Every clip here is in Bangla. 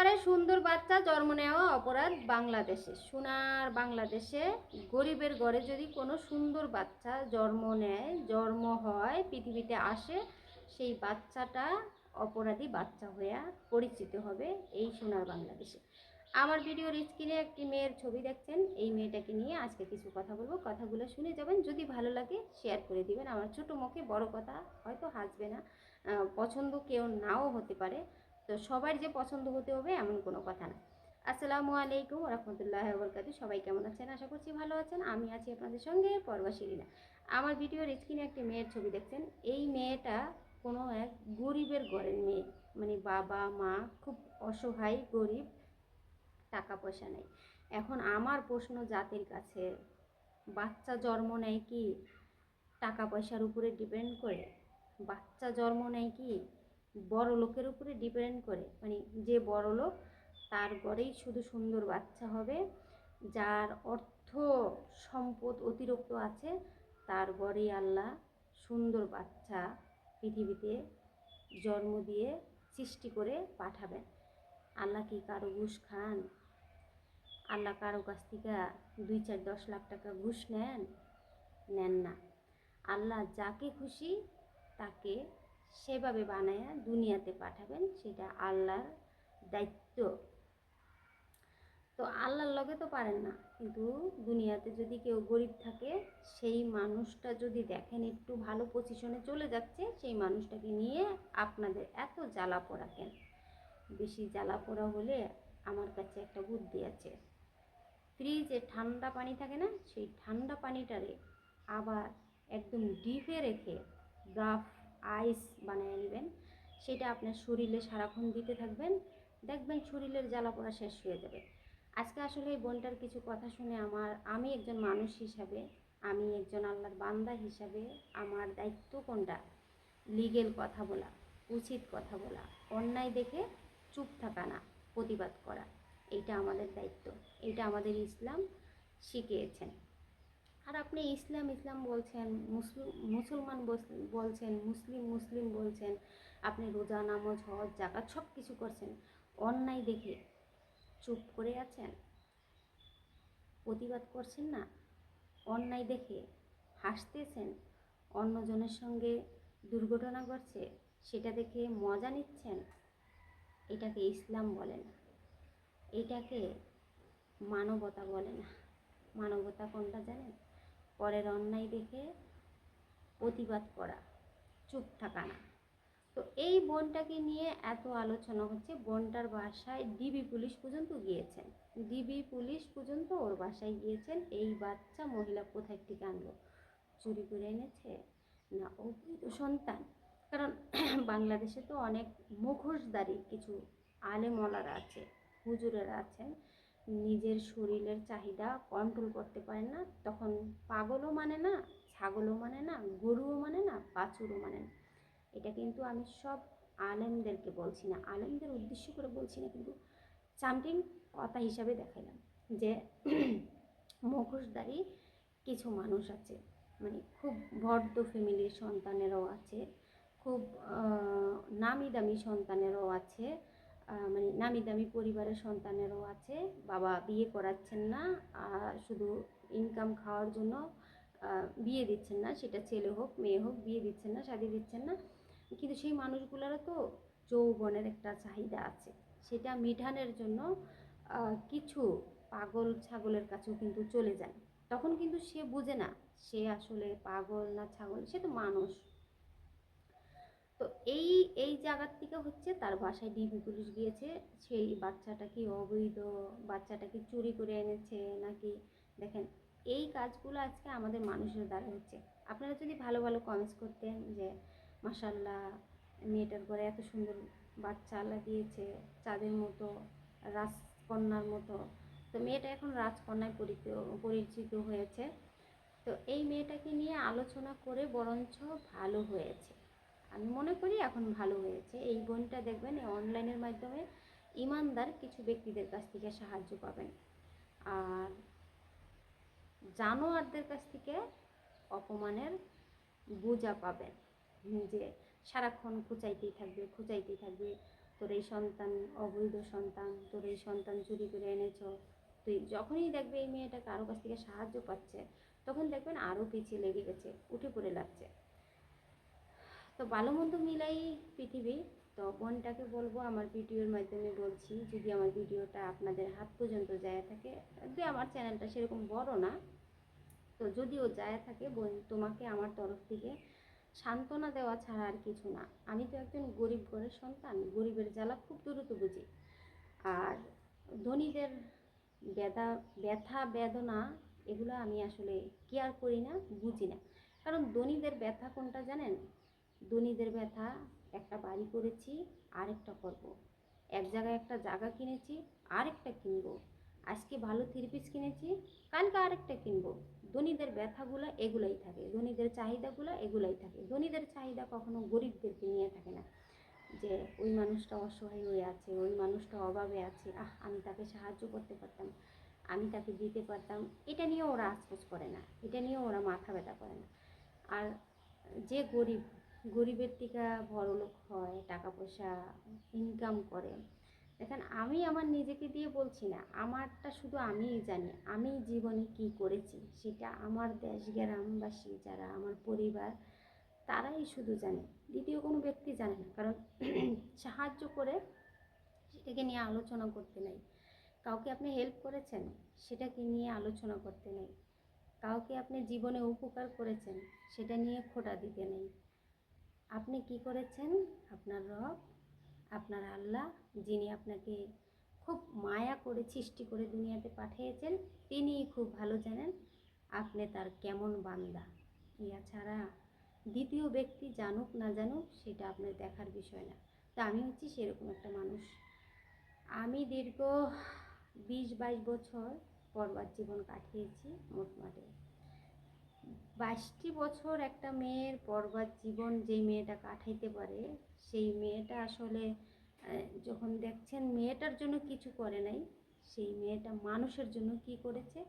ঘরে সুন্দর বাচ্চা জন্ম নেওয়া অপরাধ বাংলাদেশে। সোনার বাংলাদেশে গরিবের ঘরে যদি কোনো সুন্দর বাচ্চা জন্ম নেয়, জন্ম হয়, পৃথিবীতে আসে, সেই বাচ্চাটা অপরাধী বাচ্চা হয়ে পরিচিত হবে এই সোনার বাংলাদেশে। আমার ভিডিওর স্ক্রিনে একটি মেয়ের ছবি দেখছেন, এই মেয়েটাকে নিয়ে আজকে কিছু কথা বলব। কথাগুলো শুনে যাবেন, যদি ভালো লাগে শেয়ার করে দিবেন। আমার ছোটো মুখে বড় কথা হয়তো হাসবে না পছন্দ কেউ নাও হতে পারে। তো সবার যে পছন্দ হতে হবে এমন কোনো কথা না। আসসালামু আলাইকুম রহমতুল্লাহ বরকাত সবাই কেমন আছেন? আশা করছি ভালো আছেন। আমি আছি আপনাদের সঙ্গে পর্বা শিরিনা। আমার ভিডিওর স্ক্রিনে একটি মেয়ের ছবি দেখছেন। এই মেয়েটা কোনো এক গরিবের ঘরের মেয়ে। মানে বাবা, মা খুব অসহায়, গরিব, টাকা পয়সা নেই। এখন আমার প্রশ্ন জাতির কাছে, বাচ্চা জন্ম নেয় কি টাকা পয়সার উপরে ডিপেন্ড করে? বাচ্চা জন্ম নেয় কি বড় লোকের উপরে ডিপেন্ড করে। মানে যে বড় লোক, তার ঘরেই শুধু সুন্দর বাচ্চা হবে, যার অর্থ সম্পদ অতিরিক্ত আছে, তার ঘরেই আল্লাহ সুন্দর বাচ্চা পৃথিবীতে জন্ম দিয়ে সৃষ্টি করে পাঠাবেন। আল্লাহ কি কারও ঘুষ খান? আল্লাহ কারও কাছ থেকে দুই চার দশ লাখ টাকা ঘুষ নেন? নেন না। আল্লাহ যাকে খুশি তাকে সেভাবে বানায়া দুনিয়াতে পাঠাবেন, সেটা আল্লাহর দায়িত্ব। তো আল্লাহর লগে তো পারেন না, কিন্তু দুনিয়াতে যদি কেউ গরিব থাকে, সেই মানুষটা যদি দেখেন একটু ভালো পজিশনে চলে যাচ্ছে, সেই মানুষটাকে নিয়ে আপনাদের এত জ্বালা পোড়া কেন? বেশি জ্বালা পোড়া হলে আমার কাছে একটা বুদ্ধি আছে। ফ্রিজে ঠান্ডা পানি থাকে না, সেই ঠান্ডা পানিটারে আবার একদম ডিপে রেখে গাফ আইস বানিয়ে নেবেন। সেটা আপনার শরীরে সারাক্ষণ দিতে থাকবেন। দেখবেন শরীরের জ্বালা পোড়া শেষ হয়ে যাবে। আজকে আসলে এই বোনটার কিছু কথা শুনে আমার, আমি একজন মানুষ হিসাবে, আমি একজন আল্লাহর বান্দা হিসাবে আমার দায়িত্ব কোনটা? লিগেল কথা বলা, উচিত কথা বলা, অন্যায় দেখে চুপ থাকা না, প্রতিবাদ করা। এইটা আমাদের দায়িত্ব এটা আমাদের ইসলাম শিখিয়েছেন। আর আপনি ইসলাম ইসলাম বলছেন, মুসলিম, মুসলমান বলছেন, মুসলিম মুসলিম বলছেন, আপনি রোজা, নামাজ, হজ জাকাত সব কিছু করছেন, অন্যায় দেখে চুপ করে আছেন? প্রতিবাদ করছেন না? অন্যায় দেখে হাসতেছেন? অন্যজনের সঙ্গে দুর্ঘটনা ঘটছে, সেটা দেখে মজা নিচ্ছেন? এটাকে ইসলাম বলে না। এটাকে মানবতা বলে না। মানবতা কোনটা জানেন? পরের অন্যায় দেখে প্রতিবাদ করা, চুপ থাকা না। তো এই বোনটাকে নিয়ে এত আলোচনা হচ্ছে, বোনটার বাসায় ডিবি পুলিশ পর্যন্ত গিয়েছেন। ডিবি পুলিশ পর্যন্ত ওর বাসায় গিয়েছেন, এই বাচ্চা মহিলা কোথায় থেকে আনলো? চুরি করে এনেছে? না অবৈধ সন্তান? কারণ বাংলাদেশে তো অনেক মুখোশদারি কিছু আলেমলারা আছে, হুজুরেরা আছেন। নিজের শরীরের চাহিদা কন্ট্রোল করতে পারেন না। তখন পাগলও মানে না, ছাগলও মানে না, গরুও মানে না, বাছুরও মানে না। এটা কিন্তু আমি সব আলেমদেরকে বলছি না। আলেমদের উদ্দেশ্য করে বলছি না, কিন্তু সামথিং কথা হিসাবে দেখাইলাম যে মুখোশধারী কিছু মানুষ আছে মানে খুব ভদ্র ফ্যামিলির সন্তানেরও আছে, খুব নামি দামি সন্তানেরও আছে মানে নামি দামি পরিবারের সন্তানেরও আছে, বাবা বিয়ে করাচ্ছেন না শুধু ইনকাম খাওয়ার জন্য বিয়ে দিচ্ছেন না, সেটা ছেলে হোক, মেয়ে হোক, বিয়ে দিচ্ছেন না, শাদি দিচ্ছেন না। কিন্তু সেই মানুষগুলোরও তো যৌবনের একটা চাহিদা আছে। সেটা মিঠানের জন্য কিছু পাগল ছাগলের কাছেও কিন্তু চলে যায়। তখন কিন্তু সে বুঝে না, সে আসলে পাগল না ছাগল, সে তো মানুষ। তো এই এই জায়গার থেকে হচ্ছে তার বাসায় ডিবি পুলিশ গিয়েছে। সেই বাচ্চাটা কি অবৈধ বাচ্চাটা কি চুরি করে এনেছে নাকি? দেখেন, এই কাজগুলো আজকে আমাদের মানুষের দ্বারা হচ্ছে। আপনারা যদি ভালো ভালো কমেন্টস করতেন যে মাসাল্লাহ মেয়েটার ঘরে এত সুন্দর বাচ্চা আল্লাহ দিয়েছে চাঁদের মতো, রাজকন্যার মতো। তো মেয়েটা এখন রাজকন্যায় পরিচিত পরিচিত হয়েছে। তো এই মেয়েটাকে নিয়ে আলোচনা করে বরঞ্চ ভালো হয়েছে। আমি মনে করি এখন ভালো হয়েছে। এই বোনটা দেখবেন এই অনলাইনের মাধ্যমে ইমানদার কিছু ব্যক্তিদের কাছ থেকে সাহায্য পাবেন। আর জানোয়ারদের কাছ থেকে অপমানের বোঝা পাবেন। যে সারাক্ষণ খুঁচাইতেই থাকবে খুঁচাইতেই থাকবে, তোর এই সন্তান অবৈধ সন্তান, তোর এই সন্তান চুরি করে এনেছ। তুই যখনই দেখবে এই মেয়েটা কারও কাছ থেকে সাহায্য পাচ্ছে, তখন দেখবেন আরও পিছিয়ে লেগে গেছে, উঠে পড়ে লাগছে। তো ভালো মন্দ মিলাই পৃথিবী, তো বোনটাকে বলব আমার ভিডিওর মাধ্যমে বলছি, যদি আমার ভিডিওটা আপনাদের হাত পর্যন্ত যায় থাকে যে আমার চ্যানেলটা সেরকম বড় না, তো যদিও যায় থাকে, বোন তোমাকে আমার তরফ থেকে সান্ত্বনা দেওয়া ছাড়া আর কিছু না। আমি তো একজন গরিব ঘরের সন্তান, গরিবের জ্বালা খুব দ্রুত বুঝি। আর ধনীদের ব্যথা ব্যথা, বেদনা, এগুলো আমি আসলে কেয়ার করি না, বুঝি না। কারণ ধনীদের ব্যথা কোনটা জানেন? ধনীদের ব্যথা, একটা বাড়ি করেছি, আরেকটা করব। এক জায়গায় একটা জায়গা কিনেছি, আরেকটা কিনব। আজকে ভালো থ্রি পিস কিনেছি, কালকে আরেকটা কিনব। ধনীদের ব্যথাগুলো এগুলাই থাকে ধনীদের চাহিদাগুলো এগুলাই থাকে। ধনীদের চাহিদা কখনো গরিবদেরকে নিয়ে থাকে না। যে ওই মানুষটা অসহায় হয়ে আছে, ওই মানুষটা অভাবে আছে, আহ, আমি তাকে সাহায্য করতে পারতাম, আমি তাকে দিতে পারতাম। এটা নিয়ে ওরা আফসোস করে না, এটা নিয়ে ওরা মাথা ব্যথা করে না। আর যে গরিব গরিবের থেকে বড়লোক হয় টাকা পয়সা ইনকাম করে। দেখেন, আমি আমার নিজেকে দিয়ে বলছি না, আমারটা শুধু আমিই জানি, আমি জীবনে কি করেছি সেটা আমার দেশ গ্রামবাসী যারা, আমার পরিবার, তারাই শুধু জানে। দ্বিতীয় কোনো ব্যক্তি জানে না, কারণ সাহায্য করে সেটাকে নিয়ে আলোচনা করতে নাই। কাউকে আপনি হেল্প করেছেন, সেটাকে নিয়ে আলোচনা করতে নেই। কাউকে আপনি জীবনে উপকার করেছেন, সেটা নিয়ে খোটা দিতে নেই। আপনি কি করেছেন? আপনার রব, আপনার আল্লাহ, যিনি আপনাকে খুব মায়া করে, সৃষ্টি করে দুনিয়াতে পাঠিয়েছেন, তিনিই খুব ভালো জানেন আপনি তার কেমন বান্দা। ইয়া ছাড়া দ্বিতীয় ব্যক্তি জানুক না জানুক, সেটা আপনার দেখার বিষয় না। তো আমি হচ্ছি সেরকম একটা মানুষ। আমি দীর্ঘ বিশ বাইশ বছর পর্বাত জীবন কাটিয়েছি মোটমাটে বাইশটি বছর একটা মেয়ের পর্বাত জীবন যেই মেয়েটা কাটাইতে পারে, সেই মেয়েটা আসলে যখন দেখছেন মেয়েটার জন্য কিছু করে নাই, সেই মেয়েটা মানুষের জন্য কি করেছে,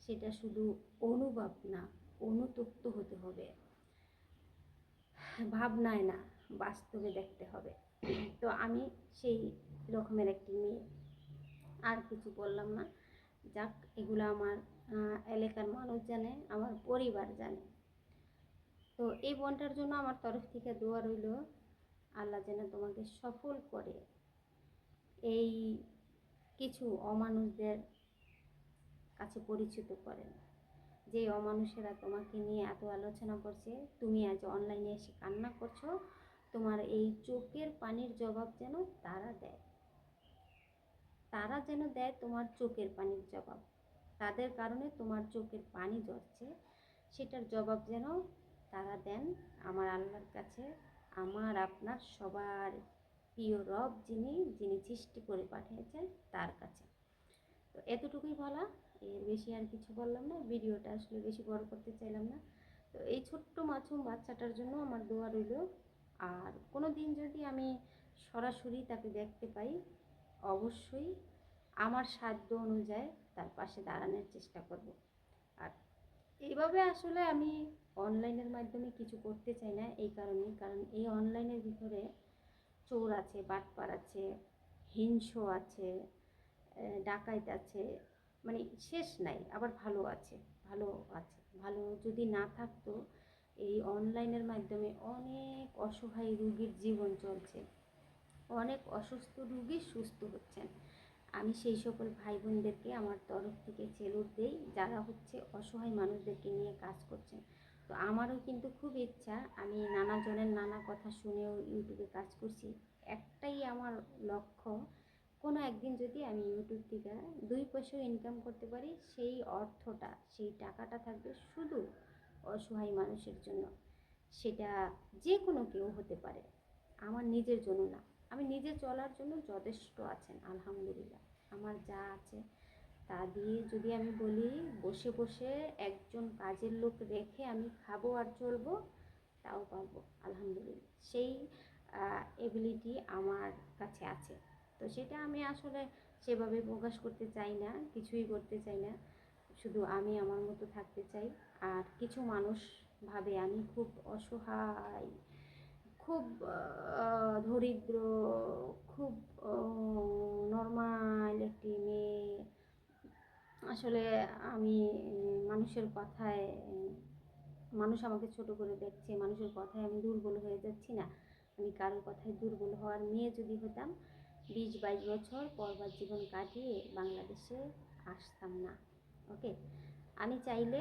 সেটা শুধু অনুভব না, অনুতপ্ত হতে হবে। ভাবনায় না, বাস্তবে দেখতে হবে। তো আমি সেই রকমের একটি মেয়ে। আর কিছু বললাম না। যাক, এগুলো আমার এলাকার মানুষ জানে, আমার পরিবার জানে। তো এই বোনটার জন্য আমার তরফ থেকে দোয়া রইল, আল্লাহ যেন তোমাকে সফল করে। এই কিছু অমানুষদের কাছে পরিচিত করেন। যে অমানুষেরা তোমাকে নিয়ে এত আলোচনা করছে, তুমি আজ অনলাইনে এসে কান্না করছ, তোমার এই চোখের পানির জবাব যেন তারা দেয়। তারা যেন দেয় তোমার চোখের পানির জবাব। তাদের কারণে তোমার চোখের পানি ঝরছে, সেটার জবাব যেন তারা দেন আমার আল্লাহর কাছে, আমার আপনার সবার প্রিয় রব যিনি যিনি সৃষ্টি করে পাঠিয়েছেন তার কাছে। তো এতটুকুই বলা, এর বেশি আর কিছু বললাম না, ভিডিওটা আসলে বেশি বড় করতে চাইলাম না। তো এই ছোট্ট মাছুম বাচ্চাটার জন্য আমার দোয়া রইল, আর কোনো দিন যদি আমি সরাসরি তাকে দেখতে পাই অবশ্যই আমার সাধ্য অনুযায়ী তার পাশে দাঁড়ানোর চেষ্টা করব। আর এইভাবে আসলে আমি অনলাইনের মাধ্যমে কিছু করতে চাই না এই কারণে কারণ এই অনলাইনের ভিতরে চোর আছে, বাটপার আছে হিংস আছে ডাকাইত আছে মানে শেষ নাই, আবার ভালো আছে ভালো আছে, ভালো যদি না থাকতো এই অনলাইনের মাধ্যমে অনেক অসহায় রুগীর জীবন চলছে। অনেক অসুস্থ রুগী সুস্থ হচ্ছেন। আমি সেই সকল ভাই বোনদেরকে আমার তরফ থেকে চেলুর দেই, যারা হচ্ছে অসহায় মানুষদেরকে নিয়ে কাজ করছেন। তো আমারও কিন্তু খুব ইচ্ছা, আমি নানা জনের নানা কথা শুনেও ইউটিউবে কাজ করছি। একটাই আমার লক্ষ্য, কোনো একদিন যদি আমি ইউটিউব থেকে দুই পয়সা ইনকাম করতে পারি, সেই অর্থটা, সেই টাকাটা থাকবে শুধু অসহায় মানুষের জন্য। সেটা যে কোনো কেউ হতে পারে, আমার নিজের জন্য না। আমি নিজে চলার জন্য যথেষ্ট আছেন, আলহামদুলিল্লাহ। আমার যা আছে তা দিয়ে যদি আমি বলি, বসে বসে একজন কাজের লোক রেখে আমি খাব আর চলবো, তাও পারব, আলহামদুলিল্লাহ। সেই এবিলিটি আমার কাছে আছে। তো সেটা আমি আসলে সেভাবে প্রকাশ করতে চাই না, কিছুই করতে চাই না। শুধু আমি আমার মতো থাকতে চাই। আর কিছু মানুষ ভাবে আমি খুব অসহায়। খুব দরিদ্র, খুব নর্মাল একটি মেয়ে। আসলে আমি মানুষের কথায়, মানুষ আমাকে ছোট করে দেখছে, মানুষের কথায় আমি দুর্বল হয়ে যাচ্ছি না। আমি কারোর কথায় দুর্বল হওয়ার মেয়ে যদি হতাম, বিশ বাইশ বছর পরবার জীবন কাটিয়ে বাংলাদেশে আসতাম না ওকে আমি চাইলে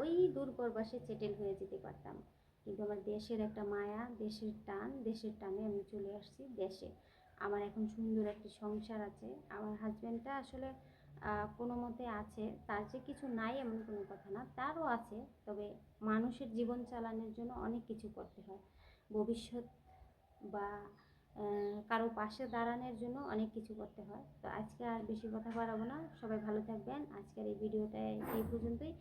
ওই দূর প্রবাসে সেটেল হয়ে যেতে পারতাম। কিন্তু আমার দেশের একটা মায়া, দেশের টান, দেশের টানে আমি চলে আসছি দেশে। আমার এখন সুন্দর একটি সংসার আছে। আমার হাজব্যান্ডটা আসলে কোনো মতে আছে। তার যে কিছু নাই এমন কোনো কথা না, তারও আছে। তবে মানুষের জীবন চালানোর জন্য অনেক কিছু করতে হয়। ভবিষ্যৎ বা কারও পাশে দাঁড়ানোর জন্য অনেক কিছু করতে হয়। তো আজকে আর বেশি কথা বাড়াবো না। সবাই ভালো থাকবেন। আজকের এই ভিডিওটা এই পর্যন্তই।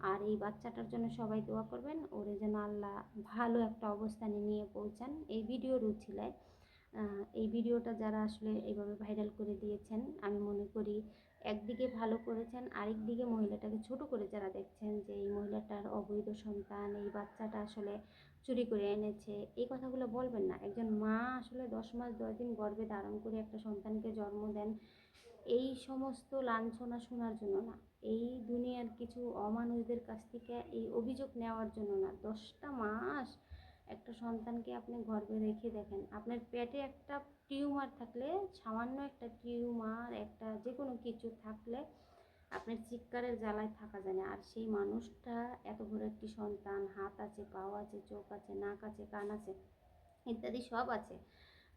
আর এই বাচ্চাটার জন্য সবাই দোয়া করবেন। ওরে যেন আল্লাহ ভালো একটা অবস্থানে নিয়ে পৌঁছান এই ভিডিওর উছিলায় আহ, এই ভিডিওটা যারা আসলে এইভাবে ভাইরাল করে দিয়েছেন আমি মনে করি একদিকে ভালো করেছেন আরেক দিকে মহিলাটাকে ছোট করে যারা দেখছেন যে এই মহিলাটার অবৈধ সন্তান এই বাচ্চাটা আসলে চুরি করে এনেছে এই কথাগুলো বলবেন না। একজন মা আসলে দশ মাস দশ দিন গর্ভে ধারণ করে একটা সন্তানকে জন্ম দেন এই সমস্ত লাঞ্ছনা শোনার জন্য না, এই দুনিয়ার কিছু অমানুষদের কাছ থেকে এই অভিযোগ নেওয়ার জন্য না, দশটা মাস একটা সন্তানকে আপনি গর্ভে রেখে দেখেন, আপনার পেটে একটা টিউমার থাকলে, সামান্য একটা টিউমার, একটা যে কোনো কিছু থাকলে আপনার চিৎকারের জ্বালায় থাকা যায় না। আর সেই মানুষটা এত বড় একটি সন্তান, হাত আছে, পাও আছে, চোখ আছে, নাক আছে, কান আছে, ইত্যাদি সব আছে।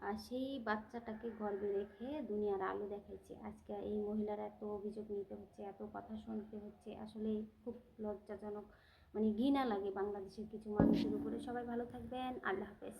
আর সেই বাচ্চাটাকে গর্বে রেখে দুনিয়ার আলো দেখাইছে। আজকে এই মহিলার এত অভিযোগ নিতে হচ্ছে, এত কথা শুনতে হচ্ছে। আসলে খুব লজ্জাজনক মানে ঘৃণা লাগে বাংলাদেশের কিছু মানুষের উপরে। সবাই ভালো থাকবেন। আল্লাহ হাফেজ।